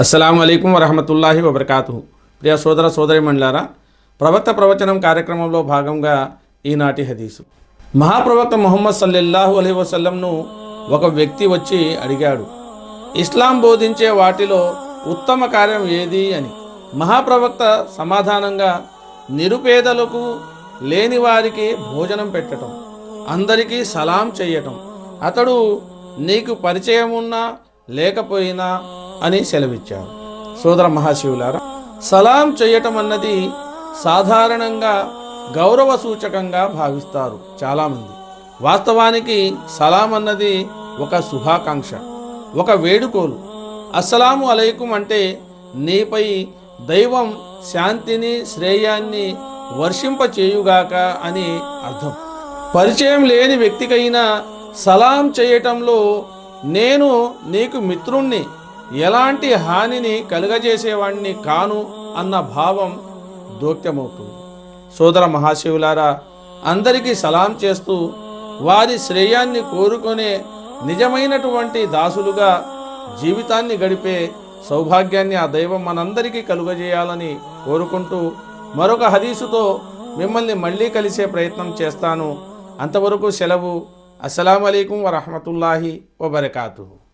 అస్సలం అయికం వరహమతుల్లాహి వబర్కాతు ప్రియ సోదర సోదరి మండలారా ప్రవక్త ప్రవచనం కార్యక్రమంలో భాగంగా ఈనాటి హదీసు. మహాప్రవక్త మొహమ్మద్ సల్లెల్లాహు అలీ వసల్లంను ఒక వ్యక్తి వచ్చి అడిగాడు ఇస్లాం బోధించే వాటిలో ఉత్తమ కార్యం ఏది? అని. మహాప్రవక్త సమాధానంగా నిరుపేదలకు లేని వారికి భోజనం పెట్టటం అందరికీ సలాం చెయ్యటం అతడు నీకు పరిచయం ఉన్నా లేకపోయినా అని సెలవిచ్చారు. సోదర మహాశివులారా సలాం చేయటం అన్నది సాధారణంగా గౌరవ సూచకంగా భావిస్తారు చాలామంది. వాస్తవానికి సలాం అన్నది ఒక శుభాకాంక్ష ఒక వేడుకోలు. అస్సలాము అలైకుం అంటే నీపై దైవం శాంతిని శ్రేయాన్ని వర్షింపచేయుగాక అని అర్థం. పరిచయం లేని వ్యక్తికైనా సలాం చేయటంలో నేను నీకు మిత్రుణ్ణి ఎలాంటి హానిని కలుగజేసేవాణ్ణి కాను అన్న భావం దోక్యమవుతుంది. సోదర మహాశివులారా అందరికీ సలాం చేస్తూ వారి శ్రేయాన్ని కోరుకునే నిజమైనటువంటి దాసులుగా జీవితాన్ని గడిపే సౌభాగ్యాన్ని ఆ దైవం మనందరికీ కలుగజేయాలని కోరుకుంటూ మరొక హదీసుతో మిమ్మల్ని మళ్ళీ కలిసే ప్రయత్నం చేస్తాను. అంతవరకు సెలవు. అస్సలం అయికం వరహమతుల్లాహి వబర్కాతు